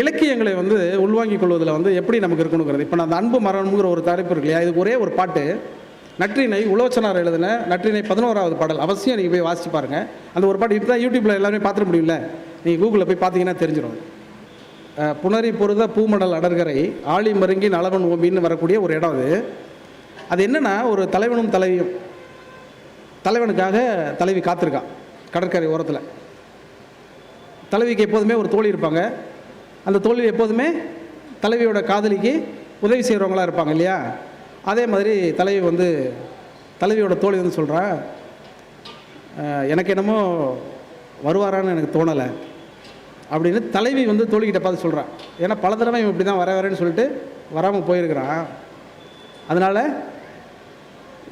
இலக்கியங்களை வந்து உள்வாங்கிக் கொள்வதில் வந்து எப்படி நமக்கு இருக்கணுங்கிறது. இப்போ நான் அந்த அன்பு மரணம்ங்கிற ஒரு தலைப்பு இருக்கு இல்லையா? இதுக்கு ஒரே ஒரு பாட்டு. நற்றினை உலோச்சனார் எழுதின நற்றினை பதினோராவது பாடல். அவசியம் நீங்கள் போய் வாசிச்சு பாருங்கள் அந்த ஒரு பாட்டு இப்போ தான் யூடியூப்பில் எல்லாமே பார்த்துட முடியல நீங்கள் கூகுளில் போய் பார்த்தீங்கன்னா தெரிஞ்சிடும் புனரி பொருத பூமடல் அடர்கரை ஆளி மருங்கி நலவன் ஓம்பின்னு வரக்கூடிய ஒரு இடம் அது. அது என்னென்னா ஒரு தலைவனும் தலைவியும் தலைவனுக்காக தலைவி காத்திருக்கான் கடற்கரை ஓரத்தில். தலைவிக்கு எப்போதுமே ஒரு தோழி இருப்பாங்க. அந்த தோல்வி எப்போதுமே தலைவியோட காதலிக்கு உதவி செய்கிறவங்களா இருப்பாங்க இல்லையா? அதே மாதிரி தலைவி வந்து தலைவியோட தோழி வந்து சொல்கிறா எனக்கு என்னமோ வருவாரான்னு எனக்கு தோணலை அப்படின்னு தலைவி வந்து தோழிக்கிட்ட பார்த்து சொல்கிறான் ஏன்னா பல தடவை இவன் இப்படி தான் வர வரேன்னு சொல்லிட்டு வராமல் போயிருக்கிறான். அதனால்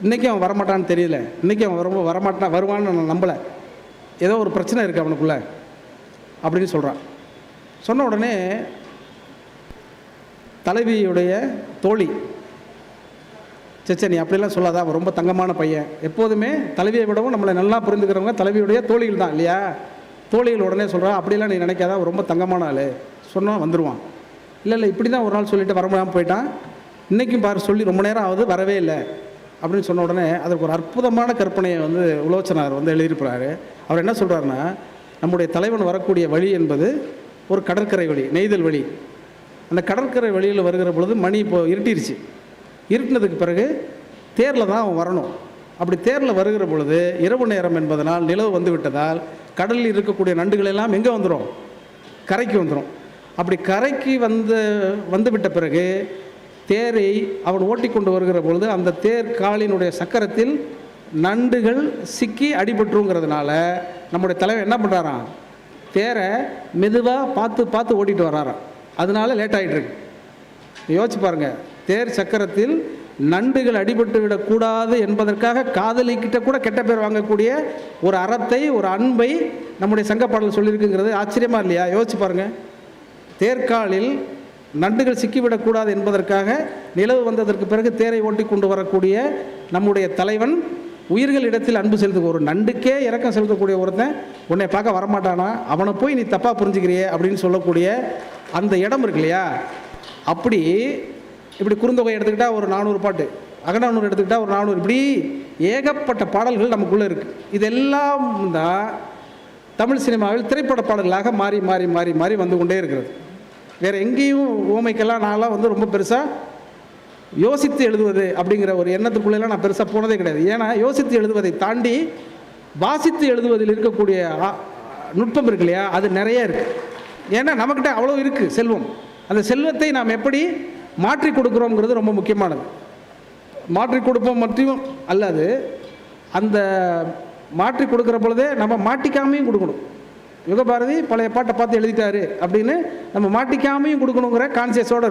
இன்றைக்கி அவன் வரமாட்டான்னு தெரியல. இன்றைக்கி அவன் வர வரமாட்டான் வருவான்னு நான் நம்பலை. ஏதோ ஒரு பிரச்சனை இருக்குது அவனுக்குள்ளே அப்படின்னு சொல்கிறான் சொன்ன உடனே தலைவியுடைய தோழி சச்சே நீ அப்படிலாம் சொல்லாத அவன் ரொம்ப தங்கமான பையன். எப்போதுமே தலைவியை விடவும் நம்மளை நல்லா புரிந்துக்கிறவங்க தலைவியுடைய தோழிகள் தான் இல்லையா? தோழிகள் உடனே சொல்கிறான் அப்படிலாம் நீ நினைக்காத அவன் ரொம்ப தங்கமான ஆள். சொன்னால் வந்துடுவான் இல்லை இல்லை இப்படி தான் ஒரு நாள் சொல்லிட்டு வர முடியாமல் போயிட்டான். இன்றைக்கும் பாரு சொல்லி ரொம்ப நேரம் ஆகுது வரவே இல்லை. அப்படின்னு சொன்ன உடனே அதற்கு ஒரு அற்புதமான கற்பனையை வந்து உலோச்சனார் வந்து எழுதியிருப்பாரு அவர் என்ன சொல்கிறாருன்னா நம்முடைய தலைவன் வரக்கூடிய வழி என்பது ஒரு கடற்கரை வழி நெய்தல் வழி. அந்த கடற்கரை வழியில் வருகிற பொழுது மணி இப்போ இருட்டிருச்சு. இருட்டினதுக்கு பிறகு தேரில் தான் அவன் வரணும். அப்படி தேரில் வருகிற பொழுது இரவு நேரம் என்பதனால் நிலவு வந்து விட்டதால் கடலில் இருக்கக்கூடிய நண்டுகள் எல்லாம் எங்கே வந்துடும் கரைக்கு வந்துடும் அப்படி கரைக்கு வந்து வந்து விட்ட பிறகு தேரை அவன் ஓட்டிக்கொண்டு வருகிற பொழுது அந்த தேர் காலினுடைய சக்கரத்தில் நண்டுகள் சிக்கி அடிபட்டுருங்கிறதுனால நம்முடைய தலைவர் என்ன பண்ணுறாரான் தேரை மெதுவாக பார்த்து பார்த்து ஓட்டிகிட்டு வர்றாராம். அதனால லேட் ஆகிட்டுருக்கு யோசிச்சு பாருங்கள் தேர் சக்கரத்தில் நண்டுகள் அடிபட்டு விடக்கூடாது என்பதற்காக காதலிக்கிட்ட கூட கெட்ட பேர் வாங்கக்கூடிய ஒரு அறத்தை ஒரு அன்பை நம்முடைய சங்கப்பாடல் சொல்லியிருக்குங்கிறது ஆச்சரியமா இல்லையா? யோசிச்சு பாருங்கள் தேர்காலில் நண்டுகள் சிக்கிவிடக்கூடாது என்பதற்காக நிலவு வந்ததற்கு பிறகு தேரை ஓட்டி கொண்டு வரக்கூடிய நம்முடைய தலைவன் உயிர்கள் இடத்தில் அன்பு செலுத்து ஒரு நண்டுக்கே இறக்கம் செலுத்தக்கூடிய ஒருத்தன் உன்னை பார்க்க வரமாட்டானா? அவனை போய் நீ தப்பாக புரிஞ்சுக்கிறியே அப்படின்னு சொல்லக்கூடிய அந்த இடம் இருக்கு இல்லையா? அப்படி இப்படி குறுந்தொகை எடுத்துக்கிட்டால் ஒரு நானூறு பாட்டு அகநானூறு எடுத்துக்கிட்டால் ஒரு நானூறு இப்படி ஏகப்பட்ட பாடல்கள் நமக்குள்ளே இருக்குது இதெல்லாம் தான் தமிழ் சினிமாவில் திரைப்பட பாடல்களாக மாறி மாறி மாறி மாறி வந்து கொண்டே இருக்கிறது. வேறு எங்கேயும் ஓமைக்கெல்லாம் நான்லாம் வந்து ரொம்ப பெருசாக யோசித்து எழுதுவது அப்படிங்கிற ஒரு எண்ணத்துக்குள்ளெல்லாம் நான் பெருசாக போனதே கிடையாது. ஏன்னா யோசித்து எழுதுவதை தாண்டி வாசித்து எழுதுவதில் இருக்கக்கூடிய ஆ- நுட்பம் இருக்கு இல்லையா? அது நிறைய இருக்குது ஏன்னா நம்மக்கிட்ட அவ்வளோ இருக்குது செல்வம். அந்த செல்வத்தை நாம் எப்படி மாற்றி கொடுக்குறோங்கிறது ரொம்ப முக்கியமானது. மாற்றி கொடுப்போம் மட்டும் அல்லது அந்த மாற்றி கொடுக்குற பொழுதே நம்ம மாட்டிக்காமையும் கொடுக்கணும். யுகபாரதி பழைய பாட்டை பார்த்து எழுதிட்டாரு அப்படின்னு நம்ம மாட்டிக்காமையும் கொடுக்கணுங்கிற கான்சியஸோடு இருக்கும்